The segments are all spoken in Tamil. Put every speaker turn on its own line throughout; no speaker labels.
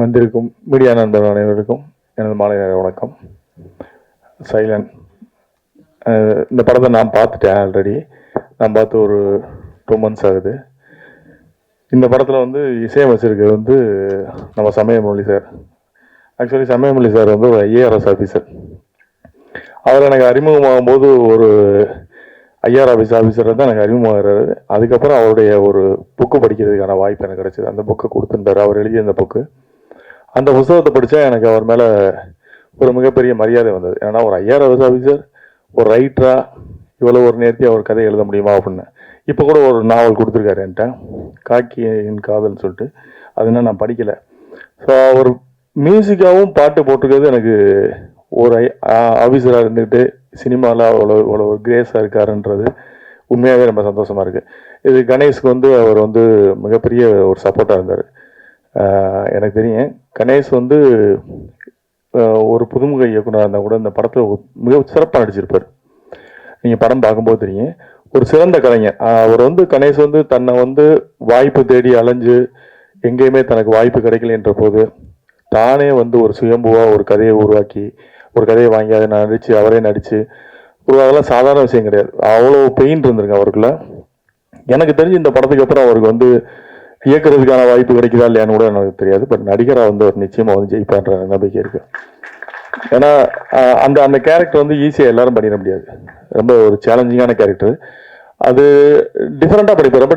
வந்திருக்கும் மீடியா நண்பர் அனைவருக்கும் எனது மாலை நேர வணக்கம். சைலன். இந்த படத்தை நான் பார்த்துட்டேன் ஆல்ரெடி நான் பார்த்து ஒரு டூ மந்த்ஸ் ஆகுது. இந்த படத்தில் வந்து இசையமைச்சிருக்கிறது வந்து நம்ம சமயமொழி சார். ஆக்சுவலி சமயமொழி சார் வந்து ஒரு ஐஏஆர்எஸ் ஆஃபீஸர் அவர் எனக்கு அறிமுகமாகும் போது ஒரு ஐஆர் ஆஃபீஸ் ஆஃபீஸர் தான் எனக்கு அறிமுகமாகிறாரு. அதுக்கப்புறம் அவருடைய ஒரு புக்கு படிக்கிறதுக்கான வாய்ப்பு எனக்கு கிடச்சிது. அந்த புக்கை கொடுத்துருந்தார். அவர் எழுதிய அந்த புக்கு அந்த புத்தகத்தை படித்தா எனக்கு அவர் மேலே ஒரு மிகப்பெரிய மரியாதை வந்தது. ஏன்னா ஒரு ஐயாயிரம் ஆஃபீஸ் ஆஃபீஸர் ஒரு ரைட்டராக இவ்வளோ ஒரு நேர்த்தியாக ஒரு கதை எழுத முடியுமா அப்படின்னு. இப்போ கூட ஒரு நாவல் கொடுத்துருக்காரு என்கிட்ட. காக்கியின் காதல்னு சொல்லிட்டு. அது இன்னும் நான் படிக்கலை. ஸோ அவர் மியூசிக்காகவும் பாட்டு போட்டிருக்கிறது எனக்கு ஒரு ஆஃபீஸராக இருந்துக்கிட்டு சினிமாவில் அவ்வளோ இவ்வளோ கிரேஸாக இருக்காருன்றது உண்மையாகவே ரொம்ப சந்தோஷமாக இருக்குது இது கணேஷ்க்கு வந்து அவர் வந்து மிகப்பெரிய ஒரு சப்போர்ட்டாக இருந்தார். எனக்கு தெரியும். கணேஷ் வந்து ஒரு புதுமுக இயக்குனராக இருந்தால் கூட இந்த படத்தில் மிக சிறப்பாக நடிச்சிருப்பார். நீங்கள் படம் பார்க்கும்போது தெரியும். ஒரு சிறந்த கலைஞர். அவர் வந்து கணேஷ் வந்து தன்னை வந்து வாய்ப்பு தேடி அலைஞ்சு எங்கேயுமே தனக்கு வாய்ப்பு கிடைக்கலன்ற போது தானே வந்து ஒரு சுயம்புவாக ஒரு கதையை உருவாக்கி ஒரு கதையை வாங்கி அதை நடித்து அவரே நடித்து அதெல்லாம் சாதாரண விஷயம் கிடையாது. அவ்வளோ பெயின் இருந்திருக்கு அவருக்குள்ள. எனக்கு தெரிஞ்சு இந்த படத்துக்கு அப்புறம் அவருக்கு வந்து இயக்குறதுக்கான வாய்ப்பு கிடைக்குதா இல்லையான்னு கூட எனக்கு தெரியாது. பட் நடிகராக வந்து அவர் நிச்சயமாக வந்து ஜெயிப்பான்ற நம்பிக்கை இருக்கு. ஏன்னா அந்த அந்த கேரக்டர் வந்து ஈஸியாக எல்லாரும் பண்ணிட முடியாது. ரொம்ப ஒரு சேலஞ்சிங்கான கேரக்டர் அது டிஃப்ரெண்ட்டாக படிப்பார் ரொம்ப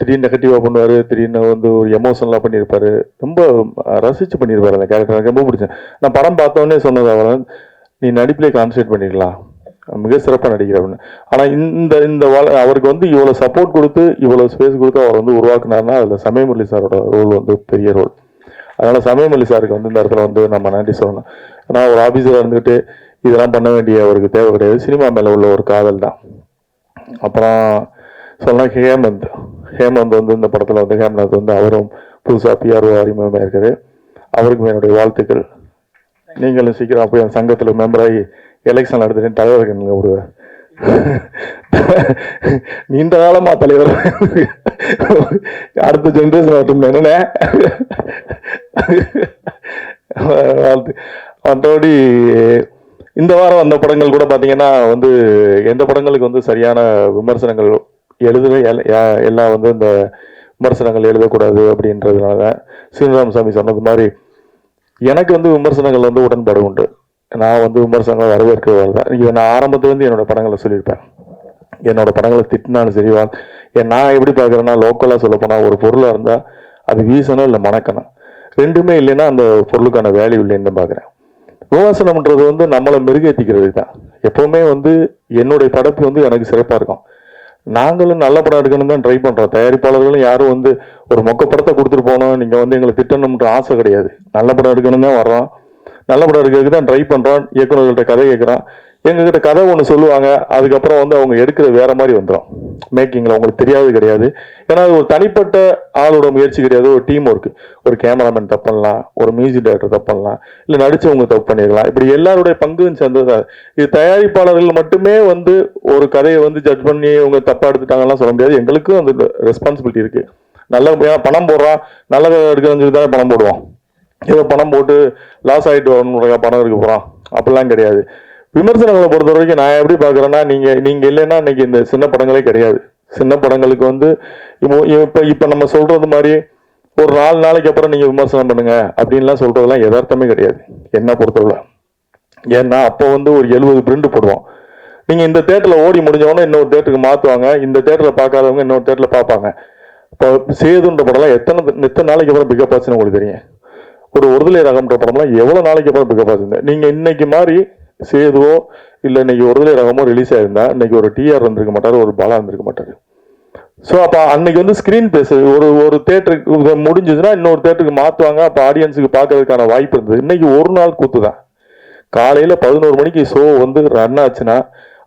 திடீர்னு நெகட்டிவாக பண்ணுவார். திடீர்னு வந்து ஒரு எமோஷனலாக பண்ணியிருப்பாரு ரொம்ப ரசித்து பண்ணியிருப்பார் பண்ணியிருப்பாரு அந்த கேரக்டர் எனக்கு ரொம்ப பிடிச்சேன் நான் படம் பார்த்தோன்னே சொன்னது அவர் நீ நடிப்பிலே கான்சன்ட்ரேட் பண்ணிக்கலாம் மிக சிறப்பாக நடிக்கிற அப்படின்னு. ஆனால் இந்த இந்த வாழ அவருக்கு வந்து இவ்வளோ சப்போர்ட் கொடுத்து இவ்வளோ ஸ்பேஸ் கொடுத்து அவர் வந்து உருவாக்குனாருன்னா அதில் சமயமுரளி சாரோட ரோல் வந்து பெரிய ரோல் அதனால சமயமல்லி சாருக்கு வந்து இந்த இடத்துல வந்து நம்ம நன்றி சொல்லணும். ஏன்னா ஒரு ஆஃபீஸராக இருந்துக்கிட்டு இதெல்லாம் பண்ண வேண்டிய அவருக்கு தேவை கிடையாது. சினிமா மேலே உள்ள ஒரு காதல் தான். அப்புறம் சொல்லலாம் ஹேமந்த். ஹேமந்த் வந்து இந்த படத்தில் வந்து ஹேமந்த் வந்து அவரும் புதுசாக பிஆர்ஓ அறிமுகமாக இருக்காரு. அவருக்கும் என்னுடைய வாழ்த்துக்கள். நீங்களும் சீக்கிரம் போய் அந்த சங்கத்தில் மெம்பராகி எலெக்ஷன் நடத்துட்டு தலைவர்கள் ஒரு நீண்ட காலமா தலைவர். அடுத்த ஜென்ரேஷன் வரட்டும் என்னண்ணே வாழ்த்து. மற்றபடி இந்த வாரம் வந்த படங்கள் கூட பார்த்தீங்கன்னா வந்து எந்த படங்களுக்கு வந்து சரியான விமர்சனங்கள் எழுதவே எல்- யா- எல்லாம் வந்து இந்த விமர்சனங்கள் எழுதக்கூடாது அப்படின்றதுனால சீனிவாரம் சாமி சொன்னது மாதிரி எனக்கு வந்து விமர்சனங்கள் வந்து உடன்பாடு உண்டு. நான் வந்து விமர்சனங்களை வரவேற்கிறவர் தான் இதை நான் ஆரம்பத்துலேருந்து என்னோட படங்களை சொல்லியிருப்பேன். என்னோடய படங்களை திட்டினாலும் சரி வா- ஏன் நான் எப்படி பார்க்குறேன்னா லோக்கலாக சொல்லப்போனால் ஒரு பொருளாக இருந்தால் அது வீசணும் இல்லை மணக்கணும். ரெண்டுமே இல்லைன்னா அந்த பொருளுக்கான வேல்யூ இல்லைன்னு தான் பார்க்குறேன். விமர்சனம்ன்றது வந்து நம்மளை மெருகேற்றிக்கிறது தான். எப்போவுமே வந்து என்னுடைய படத்து வந்து எனக்கு சிறப்பாக இருக்கும். நாங்களும் நல்ல படம் எடுக்கணும் தான் ட்ரை பண்ணுறோம் தயாரிப்பாளர்களும் யாரும் வந்து ஒரு மொக்க படத்தை கொடுத்துட்டு போனோம் நீங்கள் வந்து எங்களை திட்டணும்ன்ற ஆசை கிடையாது. நல்ல படம் எடுக்கணும் தான் வர்றோம். நல்ல படம் இருக்கிறதுக்கு தான் ட்ரை பண்ணுறான் இயக்குநர்கள்ட்ட கதை கேட்குறான் எங்ககிட்ட கதை ஒன்று சொல்லுவாங்க. அதுக்கப்புறம் வந்து அவங்க எடுக்கிறது வேற மாதிரி வந்துடும் மேக்கிங்கில் அவங்களுக்கு தெரியாது கிடையாது. ஏன்னா அது ஒரு தனிப்பட்ட ஆளோட முயற்சி கிடையாது. ஒரு டீம் ஒர்க் ஒரு கேமராமேன் தப்பு பண்ணலாம். ஒரு மியூசிக் டைரக்டர் தப்பு பண்ணலாம். இல்லை நடிச்சவங்க தப்பு பண்ணிடலாம். இப்படி எல்லாருடைய பங்கும் சேர்ந்தது இது தயாரிப்பாளர்கள் மட்டுமே வந்து ஒரு கதையை வந்து ஜட்ஜ் பண்ணி அவங்க தப்பாக எடுத்துட்டாங்கலாம் சொல்ல முடியாது. எங்களுக்கும் அந்த ரெஸ்பான்சிபிலிட்டி இருக்குது நல்ல பணம் போடுறான் நல்ல எடுக்கிறதுக்கு தானே பணம் போடுவோம். ஏதோ பணம் போட்டு லாஸ் ஆகிட்டு வரணும் பணம் இருக்க போகிறான் அப்படிலாம் கிடையாது. விமர்சனங்களை பொறுத்த வரைக்கும் நான் எப்படி பார்க்குறேன்னா நீங்கள் நீங்கள் இல்லைன்னா இன்னைக்கு இந்த சின்ன படங்களே கிடையாது. சின்ன படங்களுக்கு வந்து இப்போ இப்போ இப்போ நம்ம சொல்கிறது மாதிரி ஒரு நாலு நாளைக்கு அப்புறம் நீங்கள் விமர்சனம் பண்ணுங்க அப்படின்லாம் சொல்கிறதெல்லாம் யதார்த்தமே கிடையாது. என்ன பொறுத்தவரை. ஏன்னா அப்போ வந்து ஒரு எழுபது பிரிண்ட் போடுவோம். நீங்கள் இந்த தேட்டரில் ஓடி முடிஞ்சவொடனே இன்னொரு தேட்டருக்கு மாற்றுவாங்க இந்த தேட்டரில் பார்க்காதவங்க இன்னொரு தேட்டரில் பார்ப்பாங்க. இப்போ சேதுன்ற படம்லாம் எத்தனை எத்தனை நாளைக்கு அப்புறம் பிக்கப் ஆச்சுன்னு உங்களுக்கு தெரியும்? ஒரு ஒருதலை ரகம்ன்ற படம்லாம் எவ்வளோ நாளைக்கு அப்புறம் பிக்கப் ஆச்சுங்க நீங்கள் இன்னைக்கு மாதிரி சேதுவோ இல்லை இன்னைக்கு ஒருதலை ரகமோ ரிலீஸ் ஆயிருந்தா இன்னைக்கு ஒரு டிஆர் வந்திருக்க மாட்டார் ஒரு பாலா வந்திருக்க மாட்டார். ஸோ அப்போ அன்னைக்கு வந்து ஸ்க்ரீன் பேஸ் ஒரு ஒரு தேட்டருக்கு முடிஞ்சதுன்னா இன்னொரு தேட்டருக்கு மாற்றுவாங்க அப்போ ஆடியன்ஸுக்கு பார்க்கறதுக்கான வாய்ப்பு இருந்தது. இன்னைக்கு ஒரு நாள் கூத்து தான் காலையில் பதினோரு மணிக்கு ஷோ வந்து ரன் ஆச்சுன்னா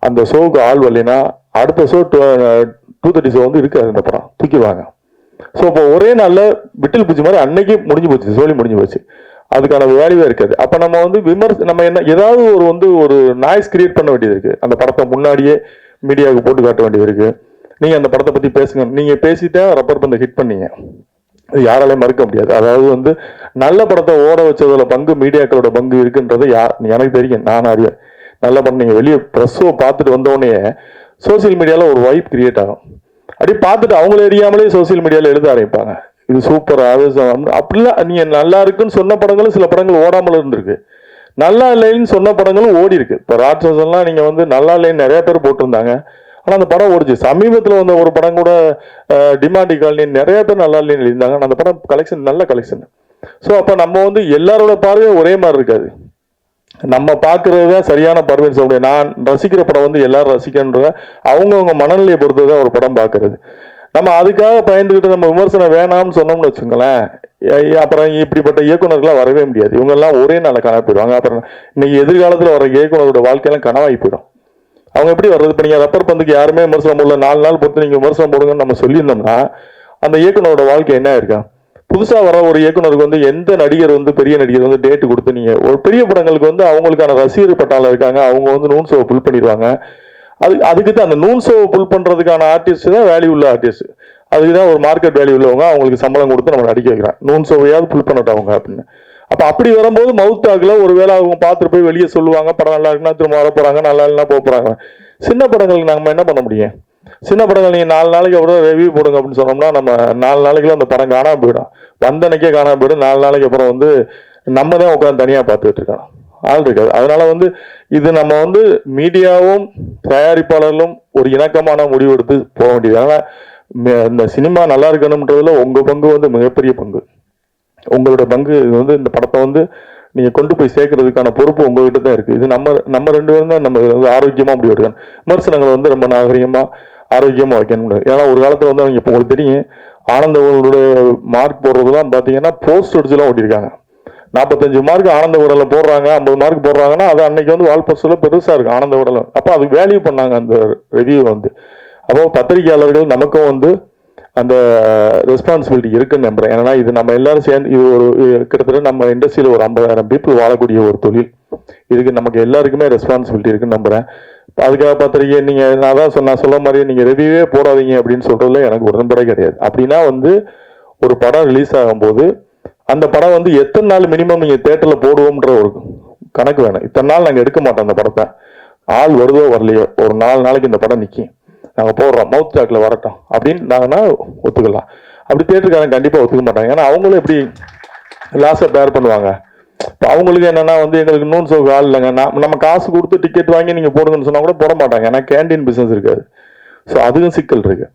அந்த ஷோவுக்கு ஆள் வரலைன்னா அடுத்த ஷோ டூ தேர்ட்டி ஷோ வந்து இருக்காது இந்த படம். தூக்கிடுவாங்க. ஸோ இப்போ ஒரே நாளில் விட்டில் பூச்சி மாதிரி அன்னைக்கு முடிஞ்சு போச்சு சோழி முடிஞ்சு போச்சு. அதுக்கான வேல்யூவே இருக்காது. அப்போ நம்ம வந்து விமர்ச நம்ம என்ன ஏதாவது ஒரு வந்து ஒரு நாய்ஸ் கிரியேட் பண்ண வேண்டியது இருக்குது அந்த படத்தை முன்னாடியே மீடியாவுக்கு போட்டு காட்ட வேண்டியது இருக்குது நீங்கள் அந்த படத்தை பற்றி பேசுங்க. நீங்கள் பேசிட்டா ரப்பர் பந்தை ஹிட் பண்ணீங்க. இது யாராலையும் மறுக்க முடியாது. அதாவது வந்து நல்ல படத்தை ஓட வச்சதுல பங்கு மீடியாக்களோட பங்கு இருக்குன்றது யார் எனக்கு தெரியும். நான் அறிவேன். நல்ல படம். நீங்கள் வெளியே ப்ரெஸ்ஸோ பார்த்துட்டு வந்தோடனே சோசியல் மீடியாவில் ஒரு வைப் கிரியேட் ஆகும். அப்படி பார்த்துட்டு அவங்கள அறியாமலே சோசியல் மீடியாவில் எழுத ஆரம்பிப்பாங்க. இது சூப்பர் ஆவேசம் அப்படிலாம் நீங்கள் நல்லா இருக்குன்னு சொன்ன படங்களும் சில படங்கள் ஓடாமல் இருந்திருக்கு. நல்லா இல்லைன்னு சொன்ன படங்களும் ஓடி இருக்கு. இப்போ ராட்சசன்லாம் நீங்கள் வந்து நல்லா இல்லைன்னு நிறைய பேர் போட்டிருந்தாங்க. ஆனால் அந்த படம் ஓடிச்சு. சமீபத்தில் வந்த ஒரு படம் கூட டிமாண்டி காலனி நிறைய பேர் நல்லா இல்லைன்னு எழுதியிருந்தாங்க. ஆனா அந்த படம் கலெக்ஷன் நல்ல கலெக்ஷன் ஸோ அப்போ நம்ம வந்து எல்லாரோட பார்வையும் ஒரே மாதிரி இருக்காது. நம்ம பார்க்கறது தான் சரியான பார்வைன்னு சொல்ல நான் ரசிக்கிற படம் வந்து எல்லாரும் ரசிக்கன்ற அவங்கவுங்க மனநிலையை பொறுத்து தான் ஒரு படம் பார்க்கறது. நம்ம அதுக்காக பயந்துக்கிட்டு நம்ம விமர்சனம் வேணாம்னு சொன்னோம்னு வச்சுங்களேன் அப்புறம் இப்படிப்பட்ட இயக்குனர்கள்லாம் வரவே முடியாது. இவங்கெல்லாம் ஒரே நாளில் கனவு போயிடுவாங்க. அப்புறம் இன்னைக்கு எதிர்காலத்தில் வர இயக்குனரோட வாழ்க்கையெல்லாம் கனவாகி போயிடும். அவங்க எப்படி வர்றது? இப்போ நீங்கள் ரப்பர் பந்துக்கு யாருமே விமர்சனம் போடல. நாலு நாள் பொறுத்து நீங்கள் விமர்சனம் போடுங்கன்னு நம்ம சொல்லியிருந்தோம்னா அந்த இயக்குனரோட வாழ்க்கை என்ன இருக்கா புதுசா வர ஒரு இயக்குனருக்கு வந்து எந்த நடிகர் வந்து பெரிய நடிகர் வந்து டேட் கொடுத்து நீங்க ஒரு பெரிய படங்களுக்கு வந்து அவங்களுக்கான ரசிகர் பட்டாளம் இருக்காங்க அவங்க வந்து நூன் ஷோவை புல் பண்ணிடுவாங்க. அது அதுக்கு தான் அந்த நூன் ஷோவை புல் பண்றதுக்கான ஆர்டிஸ்ட் தான் வேல்யூ உள்ள ஆர்டிஸ்ட் அதுக்கு தான் ஒரு மார்க்கெட் வேல்யூ உள்ளவங்க அவங்களுக்கு சம்பளம் கொடுத்து நம்ம நடிக்க வைக்கிறான் நூன் ஷோவையாவது புல் பண்ணட்டும் அவங்க அப்படின்னு. அப்ப அப்படி வரும்போது மவுத் டாக்ல ஒருவேளை அவங்க பார்த்துட்டு போய் வெளியே சொல்லுவாங்க படம் நல்லா இருக்குன்னா திரும்ப வர போறாங்க நல்லா இல்லைன்னா போக போறாங்க சின்ன படங்களுக்கு நம்ம என்ன பண்ண முடியும்? சின்ன படங்கள் நீங்கள் நாலு நாளைக்கு அப்புறம் ரிவ்யூ போடுங்க அப்படின்னு சொன்னோம்னா நம்ம நாலு நாளைக்குள்ள அந்த படம் காணாம போயிடும். வந்தனைக்கே காணாம போயிடும். நாலு நாளைக்கு அப்புறம் வந்து நம்ம தான் உட்காந்து தனியாக பார்த்துக்கிட்டு இருக்கோம் ஆள் இருக்காது. அதனால வந்து இது நம்ம வந்து மீடியாவும் தயாரிப்பாளர்களும் ஒரு இணக்கமான முடிவு எடுத்து போக வேண்டியது. அதனால் இந்த சினிமா நல்லா இருக்கணும்ன்றதுல உங்கள் பங்கு வந்து மிகப்பெரிய பங்கு. உங்களோட பங்கு இது வந்து இந்த படத்தை வந்து நீங்கள் கொண்டு போய் சேர்க்கறதுக்கான பொறுப்பு உங்ககிட்ட தான் இருக்குது இது நம்ம நம்ம ரெண்டு பேரும் தான் நம்ம வந்து ஆரோக்கியமாக முடிவு எடுக்கணும். விமர்சனங்களை வந்து ரொம்ப நாகரிகமாக ஆரோக்கியமாக வைக்கணும் முடியாது. ஏன்னா ஒரு காலத்தில் வந்து அவங்க இப்போ உங்களுக்கு தெரியும் ஆனந்தவர்களுடைய மார்க் போடுறதுலாம் பார்த்தீங்கன்னா போஸ்ட் அடிச்சுலாம் ஓட்டியிருக்காங்க. நாற்பத்தஞ்சு மார்க் ஆனந்த உடல போடுறாங்க ஐம்பது மார்க் போடுறாங்கன்னா அது அன்னைக்கு வந்து வால் போஸ்ட்ல பெருசாக இருக்கு ஆனந்த உடல அப்போ அது வேல்யூ பண்ணாங்க அந்த ரிவ்யூ வந்து. அப்போ பத்திரிகையாளர்கள் நமக்கும் வந்து அந்த ரெஸ்பான்சிபிலிட்டி இருக்குன்னு நம்புறேன். ஏன்னா இது நம்ம எல்லாரும் சேர்ந்து இது ஒரு கிட்டத்தட்ட நம்ம இண்டஸ்ட்ரியில் ஒரு ஐம்பதாயிரம் பீப்புள் வாழக்கூடிய ஒரு தொழில். இதுக்கு நமக்கு எல்லாருக்குமே ரெஸ்பான்சிபிலிட்டி இருக்குன்னு நம்புறேன். அதுக்காக பார்த்துருக்கீங்க நீங்கள் நான் தான் சொன்ன சொல்ல மாதிரி நீங்கள் ரிவ்யூவே போடாதீங்க அப்படின்னு சொல்கிறதுல எனக்கு உடன்படை கிடையாது. அப்படின்னா வந்து ஒரு படம் ரிலீஸ் ஆகும்போது அந்த படம் வந்து எத்தனை நாள் மினிமம் நீங்கள் தேட்டரில் போடுவோம்ன்ற ஒரு கணக்கு வேணும். இத்தனை நாள் நாங்கள் எடுக்க மாட்டோம் அந்த படத்தை. ஆள் வருதோ வரலையோ ஒரு நாலு நாளைக்கு இந்த படம் நிற்கும் நாங்கள் போடுறோம் மவுத் சாக்கில் வரட்டும் அப்படின்னு நாங்கன்னா ஒத்துக்கலாம். அப்படி தேட்டருக்காரங்க கண்டிப்பாக ஒத்துக்க மாட்டாங்க. ஏன்னா அவங்களும் எப்படி லாஸை பேர் பண்ணுவாங்க. அவங்களுக்கு என்னன்னா வந்து எங்களுக்கு நூன் சோக்கு ஆள் இல்லைங்க. நான் நம்ம காசு கொடுத்து டிக்கெட் வாங்கி நீங்கள் போடுங்கன்னு சொன்னால் கூட போட மாட்டாங்க. ஏன்னா கேண்டீன் பிஸ்னஸ் இருக்காது. ஸோ அதுவும் சிக்கல் இருக்குது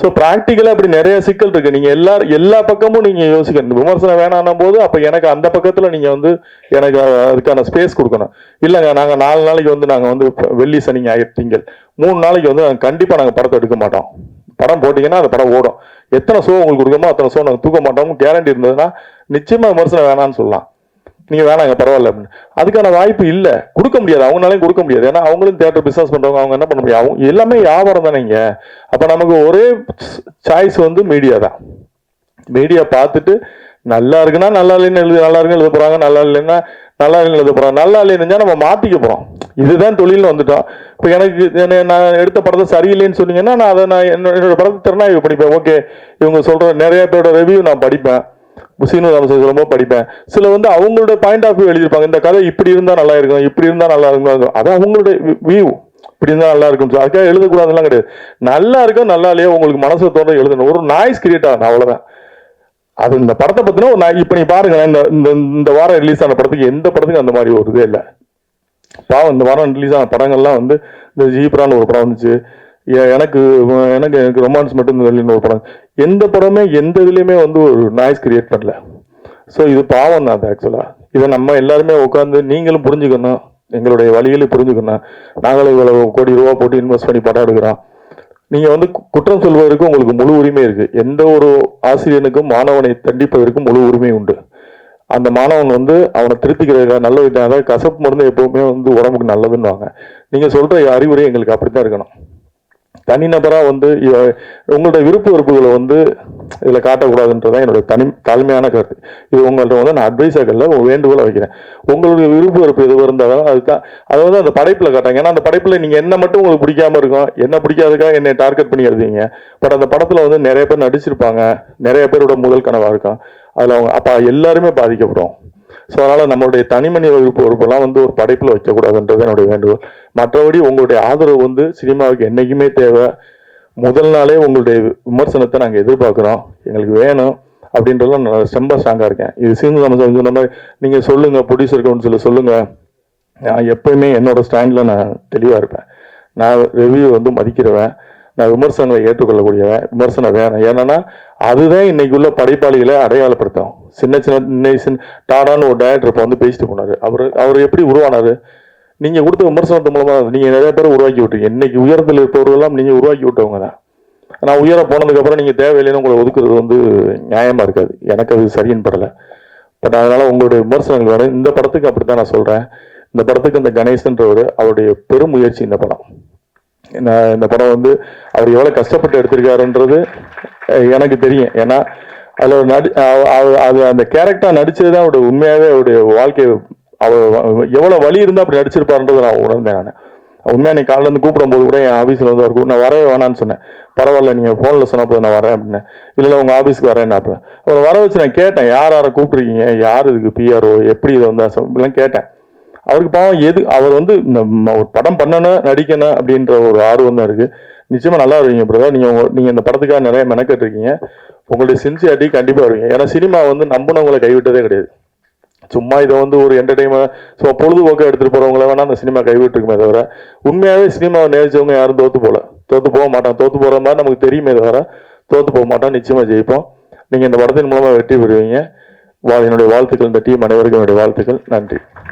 ஸோ ப்ராக்டிக்கலாக அப்படி நிறைய சிக்கல் இருக்கு. நீங்கள் எல்லா எல்லா பக்கமும் நீங்கள் யோசிக்கணும். விமர்சனம் வேணாம் போது அப்போ எனக்கு அந்த பக்கத்தில் நீங்கள் வந்து எனக்கு அதுக்கான ஸ்பேஸ் கொடுக்கணும். இல்லைங்க நாங்கள் நாலு நாளைக்கு வந்து நாங்கள் வந்து வெள்ளி சனி ஞாயிறு திங்கள். மூணு நாளைக்கு வந்து நாங்கள் கண்டிப்பாக நாங்கள் படத்தை எடுக்க மாட்டோம். படம் போட்டிங்கன்னா அந்த படம் ஓடும். எத்தனை ஷோ உங்களுக்கு கொடுக்கணுமோ அத்தனை ஷோ நாங்கள் தூக்க மாட்டோம்னு கேரண்டி இருந்ததுன்னா நிச்சயமாக விமர்சனம் வேணாம்னு சொல்லலாம். நீங்கள் வேணாங்க பரவாயில்ல அப்படின்னு. அதுக்கான வாய்ப்பு இல்லை. கொடுக்க முடியாது. அவங்களாலையும் கொடுக்க முடியாது. ஏன்னா அவங்களும் தேட்டர் பிசினஸ் பண்ணுறவங்க அவங்க என்ன பண்ண முடியும்? அவங்க எல்லாமே வியாபாரம் தானேங்க. அப்போ நமக்கு ஒரே சாய்ஸ் வந்து மீடியா தான். மீடியா பார்த்துட்டு நல்லா இருக்குன்னா நல்லா இல்லைன்னு எழுது நல்லா இருக்குன்னு எழுத போகிறாங்க நல்லா இல்லைன்னா நல்லா இல்லைன்னு எழுத போகிறாங்க நல்லா இல்லைன்னு நம்ம மாற்றிக்க போகிறோம் இதுதான் தொழில்னு வந்துட்டோம். இப்போ எனக்கு என்ன- நான் எடுத்த படத்தை சரியில்லைன்னு சொன்னீங்கன்னா நான் அதை நான் என்னோட என்னோட படத்தை திறனாய்வு படிப்பேன் ஓகே இவங்க சொல்கிற நிறைய பேரோட ரிவ்யூ நான் படிப்பேன். சீனு ராமசாமி சொல்லும்போது படிப்பேன். சில வந்து அவங்களோட பாயிண்ட் ஆஃப் வியூ எழுதியிருப்பாங்க. இந்த கதை இப்படி இருந்தா நல்லா இருக்கும் இப்படி இருந்தா நல்லா இருக்கும் அது அவங்களுடைய வியூ இப்படி இருந்தா நல்லா இருக்கும். அதுக்காக எழுதக்கூடாதுலாம் கிடையாது. நல்லா இருக்கும் நல்லா இல்லையோ உங்களுக்கு மனசு தோன்ற எழுதணும். ஒரு நாய்ஸ் கிரியேட் ஆகணும் அவ்வளவுதான். அது இந்த படத்தை பத்தின ஒரு நான் இப்ப நீ பாருங்க இந்த இந்த இந்த வாரம் ரிலீஸ் ஆன படத்துக்கு எந்த படத்துக்கும் அந்த மாதிரி ஒரு இதே இல்லை. பாவம் இந்த வாரம் ரிலீஸ் ஆன படங்கள்லாம் வந்து இந்த ஜீப்ரான்னு ஒரு படம் வந்துச்சு. எனக்கு எனக்கு எனக்கு ரொமான்ஸ் மட்டும் வெளியின்னு ஒரு படம். எந்த படமே எந்த இதுலேயுமே வந்து ஒரு நாய்ஸ் கிரியேட் பண்ணல. ஸோ இது பாவம் தான் அது ஆக்சுவலாக இதை நம்ம எல்லாருமே உட்காந்து நீங்களும் புரிஞ்சுக்கணும். எங்களுடைய வழிகளை புரிஞ்சுக்கணும். நாங்களும் இவ்வளவு கோடி ரூபா போட்டு இன்வெஸ்ட் பண்ணி படம் எடுக்கிறோம். நீங்கள் வந்து கு- குற்றம் சொல்வதற்கு உங்களுக்கு முழு உரிமை இருக்குது எந்த ஒரு ஆசிரியனுக்கும் மாணவனை தண்டிப்பதற்கும் முழு உரிமை உண்டு. அந்த மாணவன் வந்து அவனை திருத்திக்கிறதுக்காக நல்ல விதம் அதாவது கசப்பு மருந்து எப்பவுமே வந்து உடம்புக்கு நல்லதுன்னுவாங்க. நீங்கள் சொல்கிற அறிவுரை எங்களுக்கு அப்படி தான் இருக்கணும். தனிநபராக வந்து உங்களுடைய விருப்ப வெறுப்புகளை வந்து இதில் காட்டக்கூடாதுன்றதான் என்னோட தனி தாழ்மையான கருத்து. இது உங்கள்ட்ட வந்து நான் அட்வைஸாகல ஒரு வேண்டுகோளை வைக்கிறேன். உங்களுடைய விருப்ப வெறுப்பு எதுவும் இருந்தாலும் அதுதான் அதை வந்து அந்த படைப்பில் காட்டாங்க ஏன்னா அந்த படைப்பில் நீங்கள் என்ன மட்டும் உங்களுக்கு பிடிக்காம இருக்கும் என்ன பிடிக்காதுக்காக என்னை டார்கெட் பண்ணி எழுதிங்க பட் அந்த படத்தில் வந்து நிறைய பேர் நடிச்சிருப்பாங்க நிறைய பேரோட முதல் கனவாக இருக்கும். அதில் அவங்க அப்போ எல்லாருமே பாதிக்கப்படும். ஸோ அதனால் நம்மளுடைய தனிமனித விருப்ப பொறுப்பெல்லாம் வந்து ஒரு படைப்பில் வைக்கக்கூடாதுன்றது என்னுடைய வேண்டுகோள். மற்றபடி உங்களுடைய ஆதரவு வந்து சினிமாவுக்கு என்றைக்குமே தேவை. முதல் நாளே உங்களுடைய விமர்சனத்தை நாங்கள் எதிர்பார்க்குறோம். எங்களுக்கு வேணும் அப்படின்றதுல நான் ரொம்ப ஸ்ட்ராங்காக இருக்கேன். இது சீனு நம்ம சொன்ன மாதிரி நீங்கள் சொல்லுங்கள் ப்ரொடியூசர் கவுன்சிலில் சொல்லுங்கள் நான் எப்பயுமே என்னோடய ஸ்டாண்டில் நான் தெளிவாக இருப்பேன். நான் ரிவ்யூ வந்து மதிக்கிறவன். நான் விமர்சனங்களை ஏற்றுக்கொள்ளக்கூடியவன் விமர்சனம் வேணும் ஏன்னா அதுதான் இன்னைக்கு உள்ள படைப்பாளிகளை அடையாளப்படுத்தும். சின்ன சின்ன இன்னை சின்ன டாடான்னு ஒரு டேரக்டர் இப்போ வந்து பேசிட்டு போனார். அவர் அவர் எப்படி உருவானாரு? நீங்கள் கொடுத்த விமர்சனத்து மூலமாக நீங்கள் நிறைய பேர் உருவாக்கி விட்டீங்க. இன்னைக்கு உயரத்தில் இருப்பவர்களெல்லாம் நீங்கள் உருவாக்கி விட்டவங்க தான். நான் உயர போனதுக்கப்புறம் நீங்கள் தேவையில்லைன்னு உங்களை ஒதுக்குறது வந்து நியாயமாக இருக்காது. எனக்கு அது சரியின் படலை. பட் அதனால் உங்களுடைய விமர்சனங்கள் வேணும். இந்த படத்துக்கு அப்படி தான் நான் சொல்கிறேன் இந்த படத்துக்கு இந்த கணேசன்றவர் அவருடைய பெரும் முயற்சி இந்த படம். இந்த படம் வந்து அவர் எவ்வளோ கஷ்டப்பட்டு எடுத்திருக்காருன்றது எனக்கு தெரியும். ஏன்னா அதில் ஒரு நடி அது அந்த கேரக்டர் நடிச்சது தான் அவருடைய உண்மையாகவே அவருடைய வாழ்க்கை அவர் எவ்வளோ வலி இருந்தால் அப்படி நடிச்சிருப்பாருன்றதை நான் உணர்ந்தேன் நான். உண்மையாக நீ காலையில் இருந்து கூப்பிடும்போது கூட என் ஆஃபீஸில் வந்து அவர் நான் வரவே வேணான்னு சொன்னேன். பரவாயில்ல நீங்கள் ஃபோனில் சொன்னப்போ நான் வரேன் அப்படின்னு. இல்லை உங்கள் ஆஃபீஸ்க்கு ஆபீஸ்க்கு வரேன் அப்படின்னு அவர் வர வச்சு நான் கேட்டேன் யார் யாரை கூப்பிட்ருக்கீங்க யார் இதுக்கு பிஆர்ஓ எப்படி இதை வந்து அசம்- இப்படிலாம் கேட்டேன். அவருக்கு பாவம் எது அவர் வந்து ஒரு படம் பண்ணணும் நடிக்கணும் அப்படின்ற ஒரு ஆர்வம் தான் இருக்கு. நிச்சயமா நல்லா வருவீங்க பிரதர் நீங்க உங்க- நீங்க இந்த படத்துக்காக நிறைய மெனக்கெட்டு இருக்கீங்க உங்களுடைய சின்சியாரிட்டி கண்டிப்பா வருவீங்க. ஏன்னா சினிமா வந்து நம்பினவங்களை கைவிட்டதே கிடையாது. சும்மா இதை வந்து ஒரு என்டர்டைன்மெண்ட் ஸோ பொழுதுபோக்காக எடுத்துட்டு போறவங்கள வேணா அந்த சினிமா கைவிட்டுருக்குமே தவிர உண்மையாவே சினிமாவை நேசிச்சவங்க யாரும் தோத்து போல. தோத்து போக மாட்டான் தோத்து போற மாதிரி நமக்கு தெரியுமே தவிர தோத்து போக மாட்டோம் நிச்சயமா ஜெயிப்போம். நீங்க இந்த படத்தின் மூலமா வெற்றி பெறுவீங்க. வா- என்னுடைய வாழ்த்துக்கள். இந்த டீம் அனைவருக்கும் என்னுடைய வாழ்த்துக்கள். நன்றி.